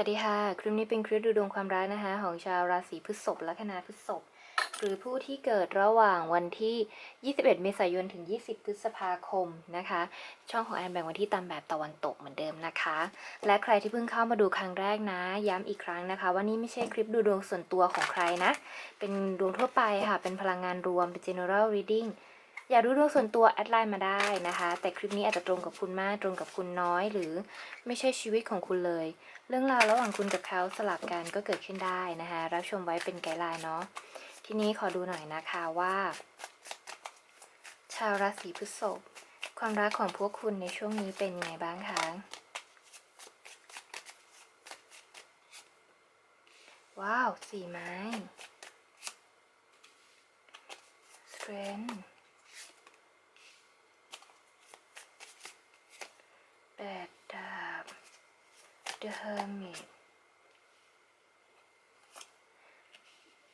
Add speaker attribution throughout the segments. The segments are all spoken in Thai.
Speaker 1: วัสดีค่ะ คลิปนี้เป็นคลิปดูดวงความรักนะคะ ของชาวราศีพฤษภและคณาพฤษภหรือผู้ที่เกิดระหว่างวันที่ 21 เมษายนถึง 20 พฤษภาคมนะคะ ช่องของแอนแบ่งวันที่ตามแบบตะวันตกเหมือนเดิมนะคะ และใครที่เพิ่งเข้ามาดูครั้งแรกนะ ย้ำอีกครั้งนะคะ ว่านี่ไม่ใช่คลิปดูดวงส่วนตัวของใครนะ เป็นดวงทั่วไปค่ะ เป็นพลังงานรวมเป็น general reading อยากดูดวงส่วนตัวแอดไลน์มาได้นะคะ แต่คลิปนี้อาจจะตรงกับคุณมากตรงกับคุณน้อย หรือไม่ใช่ชีวิตของคุณเลย เรื่องราวระหว่างคุณกับเขาสลับกันก็เกิดขึ้นได้นะคะ รับชมไว้เป็นไกด์ไลน์เนาะทีนี้ขอดูหน่อยนะคะว่า ชาวราศีพฤษภความรักของพวกคุณในช่วงนี้เป็นไงบ้างคะว้าวสี่ไม้ strength แปดดาบ The Hermit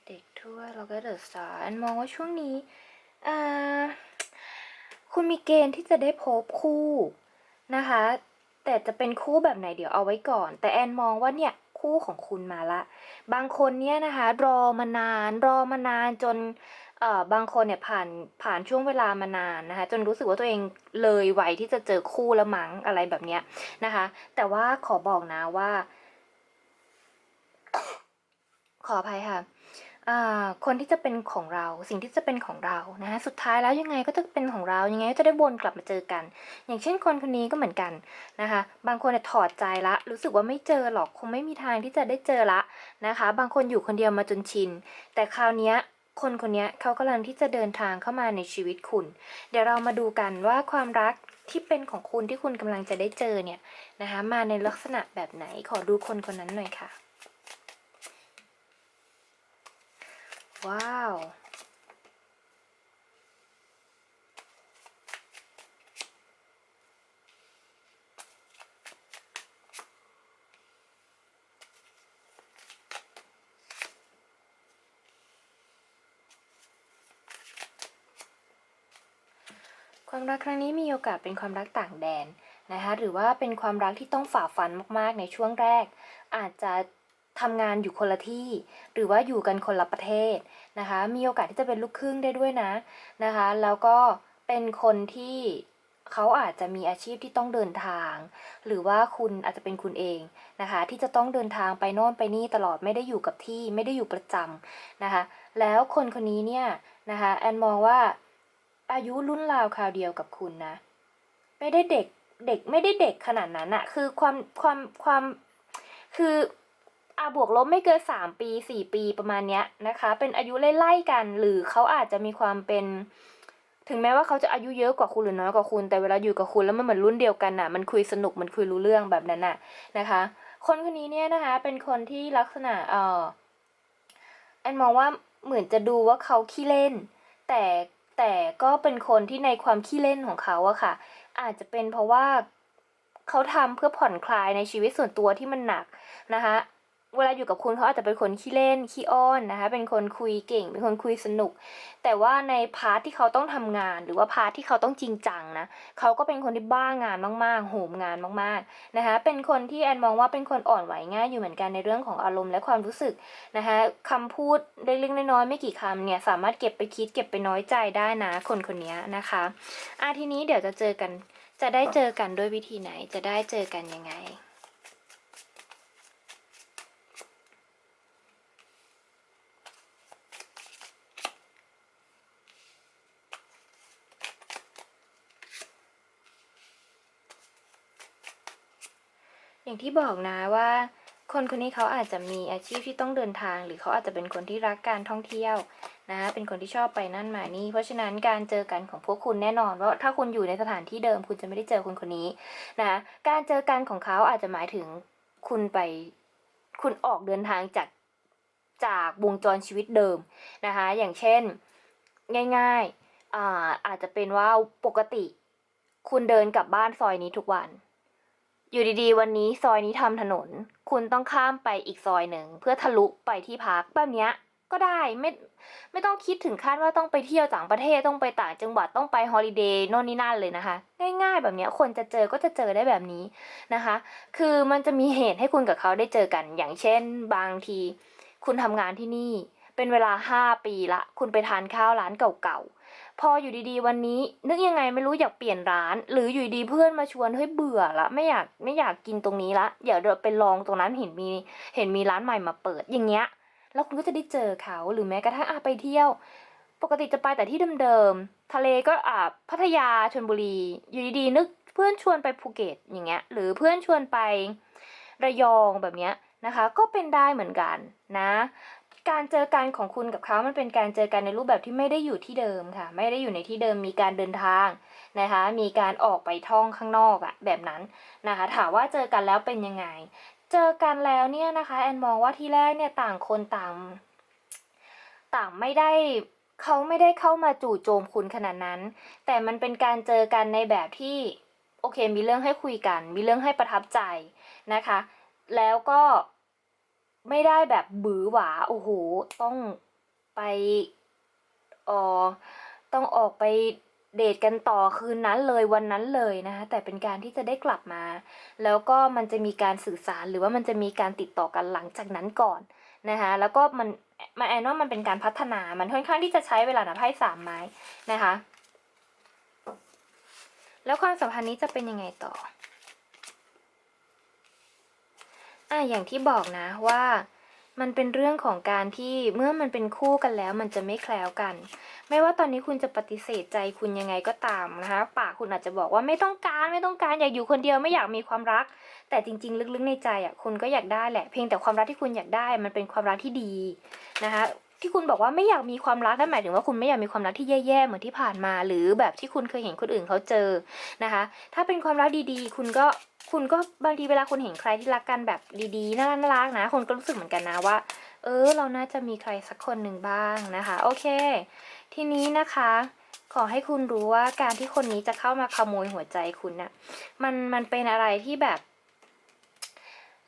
Speaker 1: เด็กทั่วแล้วก็เดอะสตาร์อันมองว่าช่วงนี้คุณมีเกณฑ์ที่จะได้พบคู่นะคะ แต่จะเป็นคู่แบบไหนเดี๋ยวเอาไว้ก่อน แต่แอนมองว่าเนี่ยคู่ของคุณมาละ บางคนเนี่ยนะคะ รอมานาน รอมานานจน เอ่อบางคนเนี่ยผ่านผ่านช่วงเวลามานานนะคะ จนรู้สึกว่าตัวเองเลยวัยที่จะเจอคู่ล้วมั้งอะไรแบบเนี้ยนะคะ แต่ว่าขอบอกนะว่า ขออภัยค่ะคนที่จะเป็นของเราสิ่งที่จะเป็นของเรานะสุดท้ายแล้วยังไงก็จะเป็นของเรายังไงก็จะได้วนกลับมาเจอกัน อย่างเช่นคนคนนี้ก็เหมือนกันนะคะ บางคนเนี่ยถอดใจละ รู้สึกว่าไม่เจอหรอกคงไม่มีทางที่จะได้เจอละนะคะ บางคนอยู่คนเดียวมาจนชิน แต่คราวเนี้ย คนคนนี้เขากำลังที่จะเดินทางเข้ามาในชีวิตคุณ เดี๋ยวเรามาดูกันว่าความรักที่เป็นของคุณที่คุณกำลังจะได้เจอเนี่ยนะคะมาในลักษณะแบบไหนขอดูคนคนนั้นหน่อยค่ะ ว้าว ความรักครั้งนี้มีโอกาสเป็นความรักต่างแดนนะคะหรือว่าเป็นความรักที่ต้องฝ่าฟันมากๆในช่วงแรก อาจจะทำงานอยู่คนละที่ หรือว่าอยู่กันคนละประเทศนะคะมีโอกาสที่จะเป็นลูกครึ่งได้ด้วยนะนะคะแล้วก็เป็นคนที่เขาอาจจะมีอาชีพที่ต้องเดินทาง หรือว่าคุณอาจจะเป็นคุณเองนะคะที่จะต้องเดินทางไปโน่นไปนี่ตลอดไม่ได้อยู่กับที่ไม่ได้อยู่ประจำนะคะแล้วคนคนนี้เนี่ยนะคะแอนมองว่า อายุรุ่นราวคราวเดียวกับคุณนะ ไม่ได้เด็กเด็กไม่ได้เด็กขนาดนั้นอะคือความความความคืออาบวกลบไม่เกินสามปีสี่ปีประมาณเนี้ยนะคะ เป็นอายุไล่ๆกัน หรือเขาอาจจะมีความเป็น ถึงแม้ว่าเขาจะอายุเยอะกว่าคุณหรือน้อยกว่าคุณ แต่เวลาอยู่กับคุณแล้วมันเหมือนรุ่นเดียวกันน่ะมันคุยสนุกมันคุยรู้เรื่องแบบนั้นน่ะนะคะ คนคนนี้เนี่ยนะคะ เป็นคนที่ลักษณะเออแอนมองว่าเหมือนจะดูว่าเขาขี้เล่น แต่ แต่ก็เป็นคนที่ในความขี้เล่นของเขาอะค่ะ อาจจะเป็นเพราะว่าเขาทำเพื่อผ่อนคลายในชีวิตส่วนตัวที่มันหนักนะคะ เวลาอยู่กับคุณเขาอาจจะเป็นคนขี้เล่นขี้อ้อนนะคะ เป็นคนคุยเก่ง เป็นคนคุยสนุก แต่ว่าในพาร์ทที่เขาต้องทำงาน หรือว่าพาร์ทที่เขาต้องจริงจังนะเขาก็เป็นคนที่บ้างานมากๆโหมงานมากๆนะคะ เป็นคนที่แอนมองว่าเป็นคนอ่อนไหวง่ายอยู่เหมือนกันในเรื่องของอารมณ์และความรู้สึกนะคะคำพูดเล็กๆน้อยๆไม่กี่คำเนี่ยสามารถเก็บไปคิดเก็บไปน้อยใจได้นะคนคนนี้นะคะอะทีนี้เดี๋ยวจะเจอกัน จะได้เจอกันด้วยวิธีไหน จะได้เจอกันยังไง อย่างที่บอกนะว่า คนคนนี้เขาอาจจะมีอาชีพที่ต้องเดินทาง หรือเขาอาจจะเป็นคนที่รักการท่องเที่ยวนะเป็นคนที่ชอบไปนั่นมานี่ เพราะฉะนั้นการเจอกันของพวกคุณแน่นอนว่าถ้าคุณอยู่ในสถานที่เดิม คุณจะไม่ได้เจอคนคนนี้นะการเจอกันของเขาอาจจะหมายถึงคุณไปคุณออกเดินทางจากจากวงจรชีวิตเดิมนะคะ อย่างเช่นง่ายๆอ่าอาจจะเป็นว่าปกติ คุณเดินกลับบ้านซอยนี้ทุกวัน อยู่ดีๆ วันนี้ซอยนี้ทำถนน คุณต้องข้ามไปอีกซอยหนึ่งเพื่อทะลุไปที่พักแบบเนี้ยก็ได้ไม่ไม่ต้องคิดถึงขั้นว่าต้องไปเที่ยวต่างประเทศต้องไปต่างจังหวัดต้องไปฮอลิเดย์โน่นนี่นั่นเลยนะคะ ง่ายๆ แบบเนี้ยคนจะเจอก็จะเจอได้แบบนี้นะคะ คือมันจะมีเหตุให้คุณกับเขาได้เจอกัน อย่างเช่น บางที คุณทำงานที่นี่ เป็นเวลาห้าปีละ คุณไปทานข้าวร้านเก่าๆ พออยู่ดีๆ วันนี้ นึกยังไงไม่รู้อยากเปลี่ยนร้าน หรืออยู่ดีเพื่อนมาชวนเฮ้ยเบื่อละไม่อยากไม่อยากกินตรงนี้ละเดี๋ยวเราไปลองตรงนั้นเห็นมีเห็นมีร้านใหม่มาเปิดอย่างเงี้ย แล้วคุณก็จะได้เจอเขาหรือแม้กระทั่งอาไปเที่ยว ปกติจะไปแต่ที่เดิมๆทะเลก็อ่าพัทยาชลบุรี อยู่ดีๆ นึกเพื่อนชวนไปภูเก็ตอย่างเงี้ย หรือเพื่อนชวนไประยองแบบเนี้ยนะคะ ก็เป็นได้เหมือนกันนะ การเจอกันของคุณกับเขามันเป็นการเจอกันในรูปแบบที่ไม่ได้อยู่ที่เดิมค่ะ ไม่ได้อยู่ในที่เดิมมีการเดินทางนะคะ มีการออกไปท่องข้างนอกอะแบบนั้นนะคะ ถามว่าเจอกันแล้วเป็นยังไง เจอกันแล้วเนี่ยนะคะแอนมองว่าที่แรกเนี่ยต่างคนต่าง ต่างไม่ได้เขาไม่ได้เข้ามาจู่โจมคุณขนาดนั้น แต่มันเป็นการเจอกันในแบบที่โอเค มีเรื่องให้คุยกัน มีเรื่องให้ประทับใจนะคะ แล้วก็ ไม่ได้แบบบือหวาโอ้โห ต้องไปออต้องออกไปเดทกันต่อคืนนั้นเลยวันนั้นเลยนะคะแต่เป็นการที่จะได้กลับมา แล้วก็มันจะมีการสื่อสารหรือว่ามันจะมีการติดต่อกันหลังจากนั้นก่อนนะคะแล้วก็มันมันแอนว่ามันเป็นการพัฒนามันค่อนข้างที่จะใช้เวลานะไพ่สามไม้นะคะ แล้วความสัมพันธ์นี้จะเป็นยังไงต่อ อะอย่างที่บอกนะว่ามันเป็นเรื่องของการที่เมื่อมันเป็นคู่กันแล้ว มันจะไม่แคล้วกัน ไม่ว่าตอนนี้คุณจะปฏิเสธใจคุณยังไงก็ตามนะคะปากคุณอาจจะบอกว่าไม่ต้องการไม่ต้องการอยากอยู่คนเดียวไม่อยากมีความรัก แต่จริง ๆ ลึกๆในใจอะคุณก็อยากได้แหละ เพียงแต่ความรักที่คุณอยากได้ มันเป็นความรักที่ดีนะคะ ที่คุณบอกว่าไม่อยากมีความรักนั่นหมายถึงว่าคุณไม่อยากมีความรักที่แย่ๆเหมือนที่ผ่านมา หรือแบบที่คุณเคยเห็นคนอื่นเขาเจอนะคะ ถ้าเป็นความรักดีๆ คุณก็คุณก็บางทีเวลาคุณเห็นใครที่รักกันแบบดีๆน่ารักน่ารักนะคนก็รู้สึกเหมือนกันนะว่า เออ เราน่าจะมีใครสักคนหนึ่งบ้างนะคะ โอเค ทีนี้นะคะขอให้คุณรู้ว่าการที่คนนี้จะเข้ามาขโมยหัวใจคุณนะ่ะมันมันเป็นอะไรที่แบบ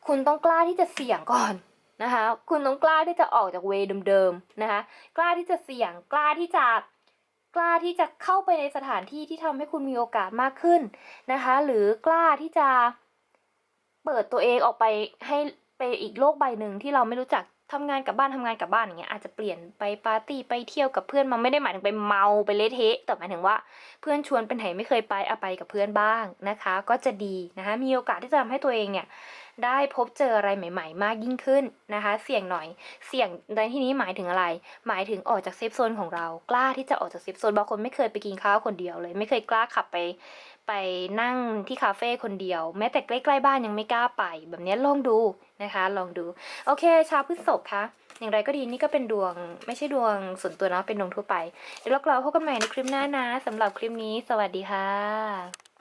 Speaker 1: คุณต้องกล้าที่จะเสี่ยงก่อน นะคะ คุณต้องกล้าที่จะออกจากเวเดิมๆนะคะ กล้าที่จะเสี่ยง กล้าที่จะกล้าที่จะเข้าไปในสถานที่ที่ทำให้คุณมีโอกาสมากขึ้นนะคะ หรือกล้าที่จะเปิดตัวเองออกไปให้ไปอีกโลกใบหนึ่งที่เราไม่รู้จักทำงานกับบ้านทำงานกับบ้านอย่างเงี้ยอาจจะเปลี่ยนไปปาร์ตี้ไปเที่ยวกับเพื่อนมันไม่ได้หมายถึงไปเมาไปเละเทะแต่หมายถึงว่าเพื่อนชวนเป็นไหนไม่เคยไปเอาไปกับเพื่อนบ้างนะคะ ก็จะดีนะคะมีโอกาสที่จะทำให้ตัวเองเนี่ยได้พบเจออะไรใหม่ ๆ มากยิ่งขึ้นนะคะ เสี่ยงหน่อยเสี่ยงในที่นี้หมายถึงอะไร หมายถึงออกจากเซฟโซนของเรากล้าที่จะออกจากเซฟโซนบางคนไม่เคยไปกินข้าวคนเดียวเลย ไม่เคยกล้าขับไป ไปนั่งที่คาเฟ่คนเดียว แม้แต่ใกล้ๆบ้านยังไม่กล้าไป แบบนี้ลองดูนะคะ ลองดู โอเค ชาวพฤษภคะอย่างไรก็ดีนี่ก็เป็นดวงไม่ใช่ดวงส่วนตัวเนาะเป็นดวงทั่วไป เดี๋ยวเรากลับมาพบกันใหม่ในคลิปหน้านะสำหรับคลิปนี้ สวัสดีค่ะ